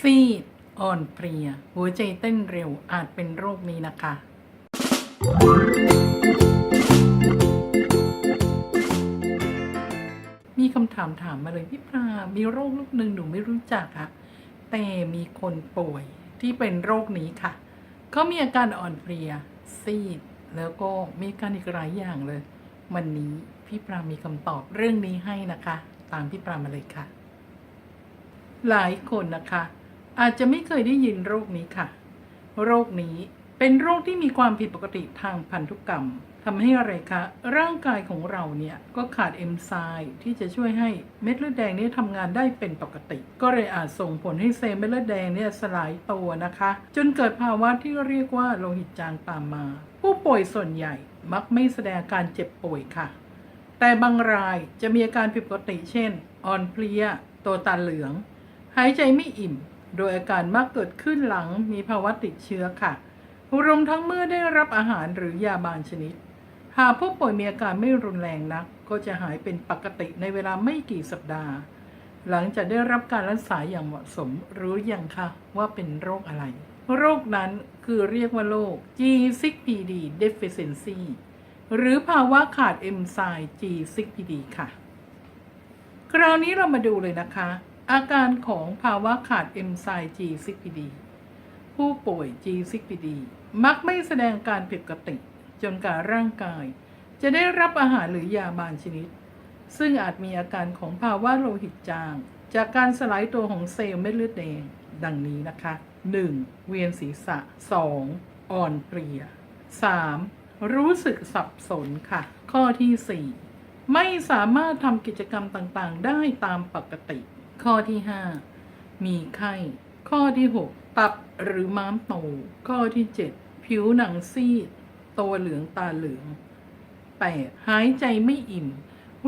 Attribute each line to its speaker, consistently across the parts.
Speaker 1: ซีดอ่อนเพลีย หัวใจเต้นเร็วอาจเป็นโรคนี้นะคะ มีคำถามถามมาเลยพี่ปลามีโรคลูกหนึ่งหนูไม่รู้จักอะแต่มีคนป่วยที่เป็นโรคนี้ค่ะ เขามีอาการอ่อนเพลีย ซีด แล้วก็มีอาการอีกหลายอย่างเลย วันนี้พี่ปลามีคำตอบเรื่องนี้ให้นะคะ ตามพี่ปลามาเลยค่ะ หลายคนนะคะ อาจจะไม่เคยได้ยินโรคนี้ค่ะ โรคนี้เป็นโรคที่มีความผิดปกติทางพันธุกรรมทำให้อะไรคะ ร่างกายของเราเนี่ย ก็ขาดเอนไซม์ที่จะช่วยให้เม็ดเลือดแดงเนี่ยทำงานได้เป็นปกติ ก็เลยอาจส่งผลให้เซลล์เม็ดเลือดแดงเนี่ยสลายตัวนะคะ จนเกิดภาวะที่เรียกว่าโลหิตจางตามมา ผู้ป่วยส่วนใหญ่มักไม่แสดงอาการเจ็บป่วยค่ะ แต่บางรายจะมีอาการผิดปกติเช่น อ่อนเพลีย ตัวตาเหลือง หายใจไม่อิ่ม โดยอาการมักเกิดขึ้นหลังมีภาวะติดเชื้อค่ะรวมทั้งเมื่อได้รับอาหารหรือยาบางชนิด หากผู้ป่วยมีอาการไม่รุนแรงนัก ก็จะหายเป็นปกติในเวลาไม่กี่สัปดาห์ หลังจากได้รับการรักษาอย่างเหมาะสมรู้อยังคะว่าเป็นโรคอะไร โรคนั้นคือเรียกว่าโรค G6PD deficiency หรือภาวะขาดเอนไซม์ G6PD ค่ะ คราวนี้เรามาดูเลยนะคะ อาการของภาวะขาดเอนไซม์ G6PD ผู้ป่วย G6PD มักไม่แสดงการผิดปกติ จนการร่างกาย จะได้รับอาหารหรือยาบางชนิด ซึ่งอาจมีอาการของภาวะโลหิตจาง จากการสลายตัวของเซลล์เม็ดเลือดแดง ดังนี้นะคะ 1. เวียนศีรษะ 2. อ่อนเพลีย 3. รู้สึกสับสนค่ะ ข้อที่ 4 ไม่สามารถทำกิจกรรมต่างๆ ได้ตามปกติ ข้อที่ 5 มีไข้ ข้อที่ 6 ตับหรือม้ามโต ข้อที่ 7 ผิวหนังซีด ตัวเหลืองตาเหลือง 8. หายใจไม่อิ่ม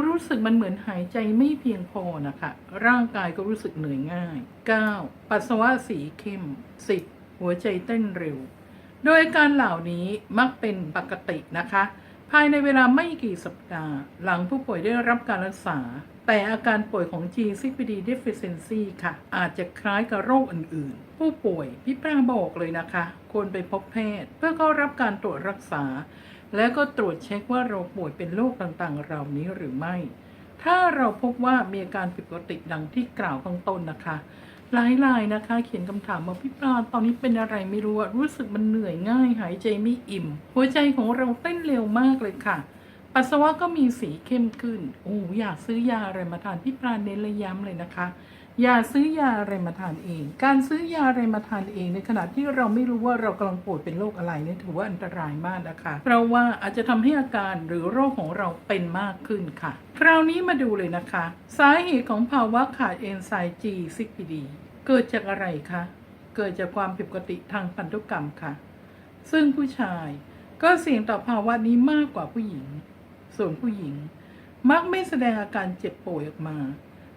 Speaker 1: รู้สึกมันเหมือนหายใจไม่เพียงพอนะคะ ร่างกายก็รู้สึกเหนื่อยง่าย 9. ปัสสาวะสีเข้ม 10. หัวใจเต้นเร็ว โดยการเหล่านี้มักเป็นปกตินะคะ ภายในเวลาไม่กี่สัปดาห์ หลังผู้ป่วยได้รับการรักษา แต่อาการป่วยของ G6PD deficiency ค่ะ อาจจะคล้ายกับโรคอื่นๆ ผู้ป่วยพี่ปราบอกเลยนะคะ ควรไปพบแพทย์ เพื่อเข้ารับการตรวจรักษา แล้วก็ตรวจเช็คว่าเราป่วยเป็นโรคต่างๆ เหล่านี้หรือไม่ ถ้าเราพบว่ามีอาการผิดปกติดังที่กล่าวข้างต้นนะคะ หลายรายนะคะ เขียนคำถามมาพี่ปลาตอนนี้เป็นอะไรไม่รู้อะรู้สึกมันเหนื่อยง่าย หายใจไม่อิ่ม หัวใจของเราเต้นเร็วมากเลยค่ะ ปัสสาวะก็มีสีเข้มขึ้นโอ้อยากซื้อยาอะไรมาทานพี่ปลาเน้นเลยย้ำเลยนะคะ อย่าซื้อยาอะไรมาทานเอง การซื้อยาอะไรมาทานเองในขณะที่เราไม่รู้ว่าเรากำลังป่วยเป็นโรคอะไรเนี่ยถือว่าอันตรายมากนะคะเพราะว่าอาจจะทำให้อาการหรือโรคของเราเป็นมากขึ้นค่ะ คราวนี้มาดูเลยนะคะ สาเหตุของภาวะขาดเอนไซม์ G6PD เกิดจากอะไรคะ เกิดจากความผิดปกติทางพันธุกรรมค่ะ ซึ่งผู้ชายก็เสี่ยงต่อภาวะนี้มากกว่าผู้หญิง ส่วนผู้หญิง มักไม่แสดงอาการเจ็บป่วยออกมา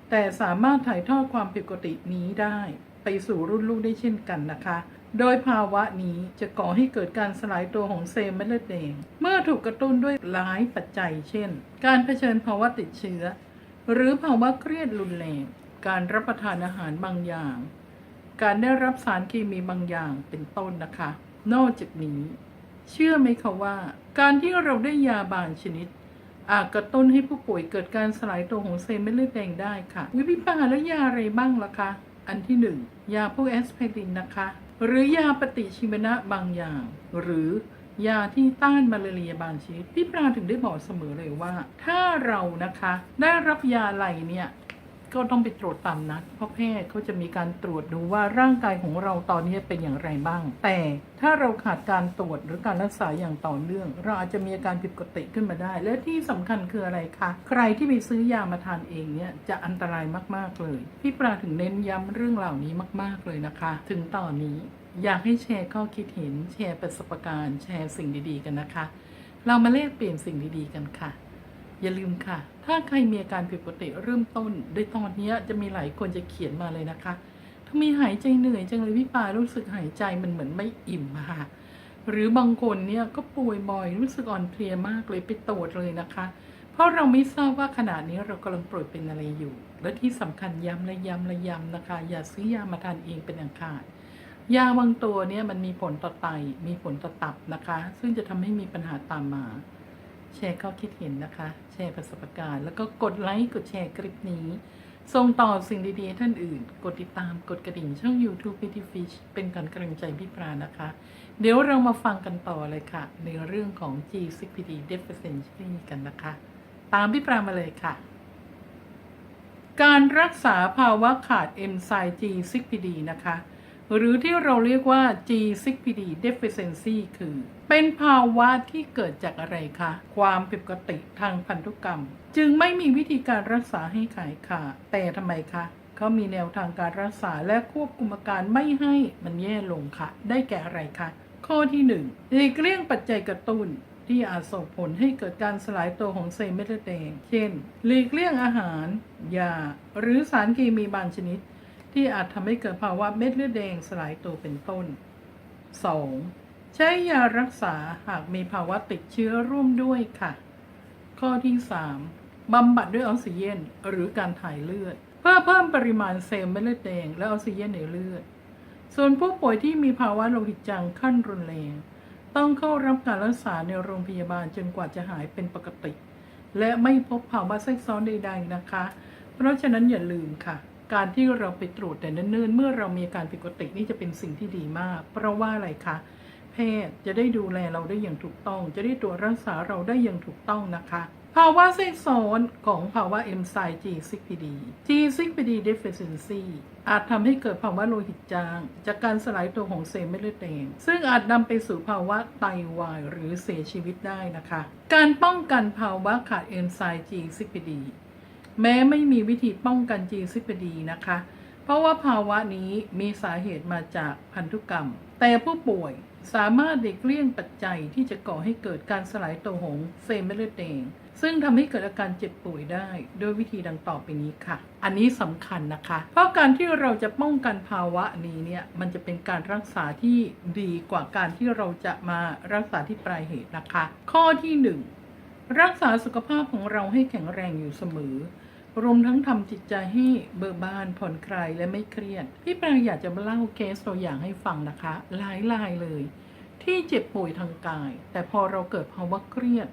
Speaker 1: แต่สามารถถ่ายทอดความผิดปกตินี้ได้ไปสู่รุ่นลูกได้เช่นกันนะคะ โดยภาวะนี้จะก่อให้เกิดการสลายตัวของเซลล์เม็ดเลือดแดง เมื่อถูกกระตุ้นด้วยหลายปัจจัย เช่น การเผชิญภาวะติดเชื้อ หรือภาวะเครียดรุนแรง การรับประทานอาหารบางอย่าง การได้รับสารเคมีบางอย่างเป็นต้นนะคะ นอกจากนี้ เชื่อไหมคะว่า การที่เราได้ยาบางชนิด อาจกระตุ้นให้ผู้ป่วยเกิดการสลายตัวของเซลล์เม็ดเลือดแดงได้ค่ะ วิพิปาแล้วยาอะไรบ้างล่ะคะอันที่หนึ่งยาพวกแอสไพรินนะคะ หรือยาปฏิชีวนะบางอย่าง หรือยาที่ต้านมาลาเรียบางชนิดพี่ปลาถึงได้บอกเสมอเลยว่า ถ้าเรานะคะ ได้รับยาอะไรเนี่ย ก็ต้องไปตรวจตามนัดเพราะแพทย์เขาจะมีการตรวจดูว่าร่างกายของเราตอนนี้เป็นอย่างไรบ้าง แต่ถ้าเราขาดการตรวจหรือการรักษาอย่างต่อเนื่อง เราอาจจะมีอาการผิดปกติขึ้นมาได้ และที่สำคัญคืออะไรคะใครที่ไปซื้อยามาทานเองเนี่ยจะอันตรายมากๆเลย พี่ปลาถึงเน้นย้ำเรื่องเหล่านี้มาก ๆเลยนะคะ ถึงตอนนี้อยากให้แชร์ข้อคิดเห็นแชร์ประสบการณ์ แชร์สิ่งดีๆ กันนะคะ เรามาแลกเปลี่ยนสิ่งดีๆ กันค่ะ อย่าลืมค่ะ ถ้าใครมีอาการผิดปกติเริ่มต้นโดยตอนนี้จะมีหลายคนจะเขียนมาเลยนะคะทำไมหายใจเหนื่อยจังเลยพี่ปารู้สึกหายใจมันเหมือนไม่อิ่มค่ะ หรือบางคนเนี่ยก็ป่วยบ่อยรู้สึกอ่อนเพลียมากเลยไปตรวจเลยนะคะ เพราะเราไม่ทราบว่าขณะนี้เรากำลังป่วยเป็นอะไรอยู่ และที่สำคัญย้ำและย้ำและย้ำนะคะ อย่าซื้อยามาทานเองเป็นอันขาดยาบางตัวเนี่ยมันมีผลต่อไตมีผลต่อตับนะคะ ซึ่งจะทำให้มีปัญหาตามมา แชร์ข้อคิดเห็นนะคะ แชร์ประสบการณ์ แล้วก็กดไลค์ กดแชร์คลิปนี้ ส่งต่อสิ่งดีๆท่านอื่น กดติดตาม กดกระดิ่งช่อง YouTube p t Fish เป็นการกำลังใจพี่ปรานะคะ เดี๋ยวเรามาฟังกันต่อเลยค่ะ ในเรื่องของ G6PD Deficiency กันนะคะ ตามพี่ปรามาเลยค่ะ การรักษาภาวะขาดเอนไซม์ G6PD นะคะ หรือที่เราเรียกว่า G6PD deficiency คือ เป็นภาวะที่เกิดจากอะไรคะ ความผิดปกติทางพันธุกรรม จึงไม่มีวิธีการรักษาให้ขายขาดแต่ทำไมคะเขามีแนวทางการรักษาและควบคุมอาการไม่ให้มันแย่ลงค่ะ ได้แก่อะไรคะข้อที่1หลีกเลี่ยงปัจจัยกระตุ้นที่อาจส่งผลให้เกิดการสลายตัวของเซลล์เม็ดเลือดแดง เช่น หลีกเลี่ยงอาหาร ยา หรือสารเคมีบางชนิด ที่อาจทำให้เกิดภาวะเม็ดเลือดแดงสลายตัวเป็นต้น 2. ใช้ยารักษาหากมีภาวะติดเชื้อร่วมด้วยค่ะ ข้อที่ 3. บำบัดด้วยออกซิเจนหรือการถ่ายเลือด เพื่อเพิ่มปริมาณเซลล์เม็ดเลือดแดงและออกซิเจนในเลือด ส่วนผู้ป่วยที่มีภาวะโลหิตจางขั้นรุนแรงต้องเข้ารับการรักษาในโรงพยาบาลจนกว่าจะหายเป็นปกติ และไม่พบภาวะแทรกซ้อนใดๆนะคะ เพราะฉะนั้นอย่าลืมค่ะ การที่เราไปตรวจแต่เนิ่นๆ เมื่อเรามีอาการผิดปกตินี่จะเป็นสิ่งที่ดีมาก เพราะว่าอะไรคะ แพทย์จะได้ดูแลเราได้อย่างถูกต้อง จะได้ตรวจรักษาเราได้อย่างถูกต้องนะคะ ภาวะแทรกซ้อนของภาวะเอนไซม์ G6PD G6PD deficiency อาจทำให้เกิดภาวะโลหิตจาง จากการสลายตัวของเซลล์เม็ดเลือดแดง ซึ่งอาจนำไปสู่ภาวะไตวายหรือเสียชีวิตได้นะคะ การป้องกันภาวะขาดเอนไซม์ G6PD แม้ไม่มีวิธีป้องกัน G6PD นะคะ เพราะว่าภาวะนี้มีสาเหตุมาจากพันธุกรรม แต่ผู้ป่วยสามารถเด็กเลี่ยงปัจจัยที่จะก่อให้เกิดการสลายตัวของเซลล์เม็ดเลือดแดงซึ่งทำให้เกิดอาการเจ็บป่วยได้โดยวิธีดังต่อไปนี้ค่ะ อันนี้สำคัญนะคะ เพราะการที่เราจะป้องกันภาวะนี้เนี่ยมันจะเป็นการรักษาที่ดีกว่าการที่เราจะมารักษาที่ปลายเหตุนะคะ ข้อที่หนึ่งรักษาสุขภาพของเราให้แข็งแรงอยู่เสมอ รวมทั้งทำจิตใจให้เบิกบานผ่อนคลายและไม่เครียด พี่ปรางอยากจะมาเล่าเคสตัวอย่างให้ฟังนะคะ หลายรายเลย ที่เจ็บป่วยทางกาย แต่พอเราเกิดภาวะเครียด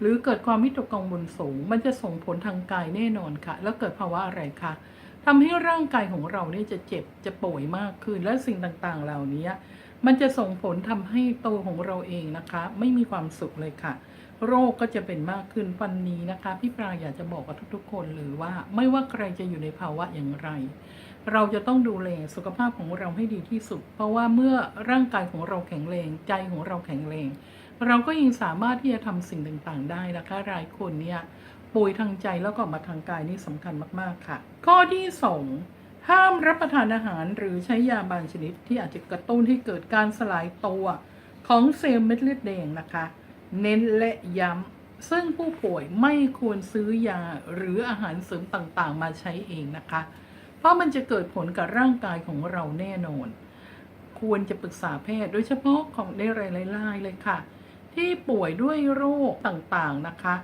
Speaker 1: หรือเกิดความวิตกกังวลสูง มันจะส่งผลทางกายแน่นอนค่ะ แล้วเกิดภาวะอะไรคะทำให้ร่างกายของเราเนี่ยจะเจ็บจะป่วยมากขึ้นและสิ่งต่างๆ เหล่านี้มันจะส่งผลทำให้ตัวของเราเองนะคะ ไม่มีความสุขเลยค่ะ โรคก็จะเป็นมากขึ้นวันนี้นะคะ พี่ปราอยากจะบอกกับทุกๆ คนเลยว่าไม่ว่าใครจะอยู่ในภาวะอย่างไร เราจะต้องดูแลสุขภาพของเราให้ดีที่สุด เพราะว่าเมื่อร่างกายของเราแข็งแรงใจของเราแข็งแรงเราก็ยังสามารถที่จะทำสิ่งต่างๆ ได้นะคะรายคนเนี่ยป่วยทางใจแล้วก็มาทางกายนี่สำคัญมากๆค่ะ ข้อที่สองห้ามรับประทานอาหารหรือใช้ยาบางชนิดที่อาจจะกระตุ้นให้เกิดการสลายตัวของเซลล์เม็ดเลือดแดงนะคะ เน้นและย้ำ ซึ่งผู้ป่วยไม่ควรซื้อยาหรืออาหารเสริมต่างๆ มาใช้เองนะคะ เพราะมันจะเกิดผลกับร่างกายของเราแน่นอน ควรจะปรึกษาแพทย์ โดยเฉพาะของในหลายๆเลยค่ะ ที่ป่วยด้วยโรคต่างๆนะคะ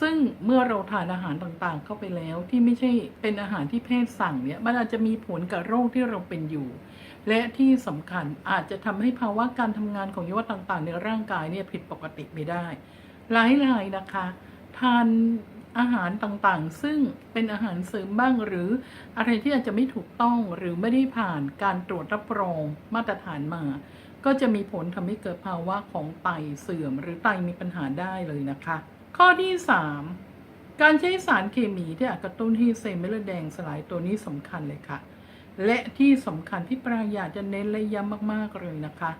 Speaker 1: ซึ่งเมื่อเราทานอาหารต่างๆ เข้าไปแล้วที่ไม่ใช่เป็นอาหารที่แพทย์สั่งเนี่ยมันอาจจะมีผลกับโรคที่เราเป็นอยู่ และที่สำคัญอาจจะทำให้ภาวะการทำงานของอวัยวะต่างๆ ในร่างกายเนี่ยผิดปกติไปได้ หลายรายนะคะ ทานอาหารต่างๆ ซึ่งเป็นอาหารเสริมบ้างหรืออะไรที่อาจจะไม่ถูกต้องหรือไม่ได้ผ่านการตรวจรับรองมาตรฐานมา ก็จะมีผลทำให้เกิดภาวะของไตเสื่อม หรือไตมีปัญหาได้เลยนะคะ ข้อที่ 3 การใช้สารเคมีที่อาจกระตุ้นให้เซลล์เม็ดเลือดแดงสลายตัวนี้สำคัญเลยค่ะ และที่สำคัญที่ปราอยากจะเน้นและย้ำมากๆเลยนะคะ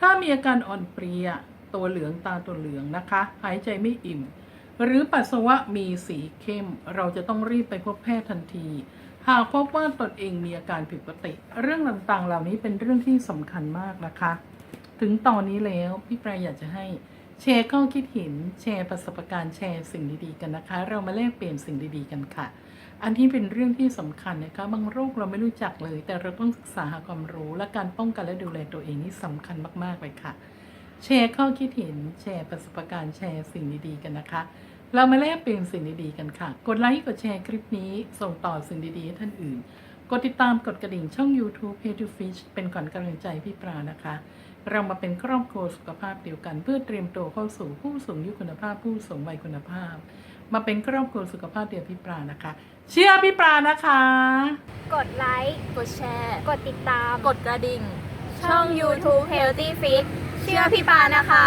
Speaker 1: ถ้ามีอาการอ่อนเพลียตัวเหลืองตาตัวเหลืองนะคะ หายใจไม่อิ่ม หรือปัสสาวะมีสีเข้ม เราจะต้องรีบไปพบแพทย์ทันที หากพบว่าตนเองมีอาการผิดปกติ เรื่องต่างๆเหล่านี้เป็นเรื่องที่สำคัญมากนะคะ ถึงตอนนี้แล้วพี่ปรายอยากจะให้ แชร์ข้อคิดเห็นแชร์ประสบการณ์แชร์สิ่งดีๆกันนะคะ เรามาแลกเปลี่ยนสิ่งดีๆกันค่ะ อันที่เป็นเรื่องที่สำคัญนะคะบางโรคเราไม่รู้จักเลย แต่เราต้องศึกษาหาความรู้และการป้องกันและดูแลตัวเองนี่สำคัญมากๆเลยค่ะ แชร์ข้อคิดเห็นแชร์ประสบการณ์แชร์สิ่งดีๆกันนะคะ เรามาแลกเปลี่ยนสิ่งดีๆกันค่ะ กดไลค์กดแชร์คลิปนี้ ส่งต่อสิ่งดีๆให้ท่านอื่น กดติดตามกดกระดิ่งช่อง YouTube p a y to Fish เป็นก่อนกำลังใจพี่ปลานะคะ เรามาเป็นครอบครัวสุขภาพเดียวกัน เพื่อเตรียมตัวเข้าสู่ผู้สูงอายุคุณภาพผู้สูงวัยคุณภาพ มาเป็นครอบครัวสุขภาพเดียวพี่ปลานะคะ เชื่อพี่ปลานะคะ
Speaker 2: กดไลค์
Speaker 3: กดแชร์
Speaker 2: กดติดตาม
Speaker 3: กดกระดิ่ง
Speaker 2: ช่อง YouTube Healthy Fit เชื่อพี่ปานะคะ